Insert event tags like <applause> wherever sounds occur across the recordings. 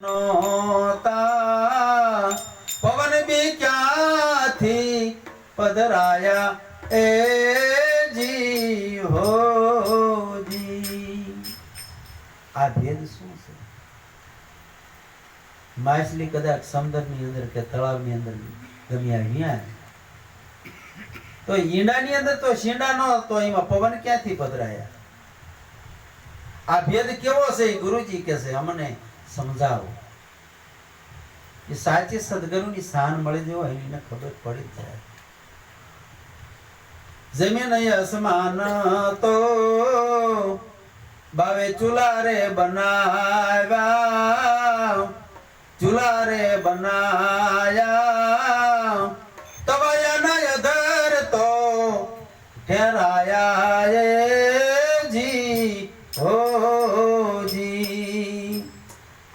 નહોતા. પવન બી ક્યાંથી પધરાયા? એ જી. હો આ ભેદ શું છે? માછલી કદાચ સમુદ્રની અંદર કે તળાવની અંદર ગમી અહીંયા તો ઈંડાની અંદર તો શીંડા ન તો એમાં પવન ક્યાંથી પધરાયા? આ ભેદ કેવો છે ગુરુજી કે છે? અમને સમજાવો. એ સાચે સદગુરુની સાન મળી જવો એને ખબર પડી જાય. જમીન અસમાન તો બાવે ચુલારે બનાવ્યા. ચુલારે બનાયા તવાયા નય ધર તો ઠેરાયા.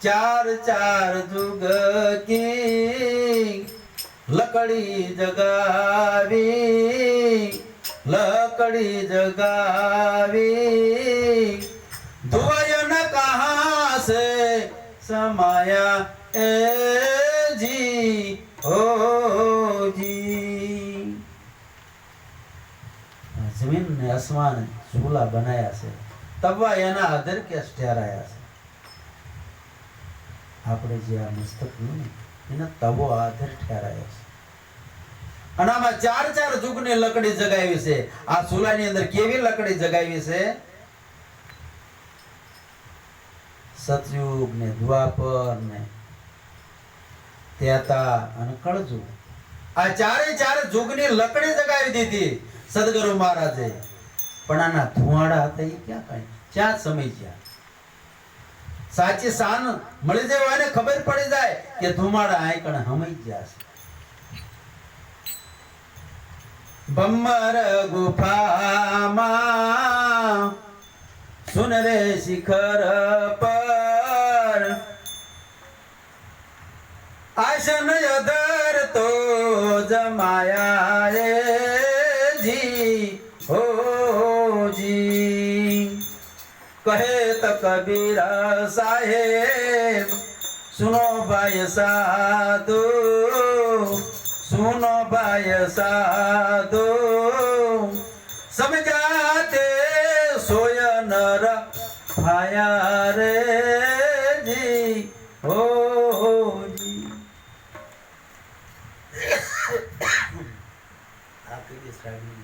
ચાર ચાર જુગ કી લકડી જગાવી લકડી જગાવી. ધુવયન કહા સે સમાયા એ જી ઓ જી. જમીન ને આસમાન ચૂલા બનાયા છે. તબા એના આદર કે ઠેરાયા છે. આપણે જે આ મસ્તક રહ્યું ને, એને તવો આધર ઠેરાયો છે. અને આમાં ચાર ચાર જુગની લકડી જગાવી છે. આ સુલાની અંદર કેવી લકડી જગાવી છે? સતયુગ ને દ્વાપર ને ત્યાતા અને કળજુગ. આ ચારે ચાર જુગની લકડી જગાવી દીધી સદગુરુ મહારાજે. પણ આના ધુવાડા હતા એ ક્યાં કઈ? ક્યાં સમય ગયા? સાચી સાન મળી જાય એને ખબર પડી જાય કે ધુમાડા આંકણ હમઈ ગયા છે. ભમ્મર ગુફામાં સુન શિખર પર. આશન અધર તો જમાયા જી. કહે તો કબીરા, સાહેબ, સુનો ભાઈ સાધુ, સુનો ભાઈ સાધુ સમજાતે સોય નર ભાયા રે જી, હો જી. <coughs> આ કઈ શ્રાવણી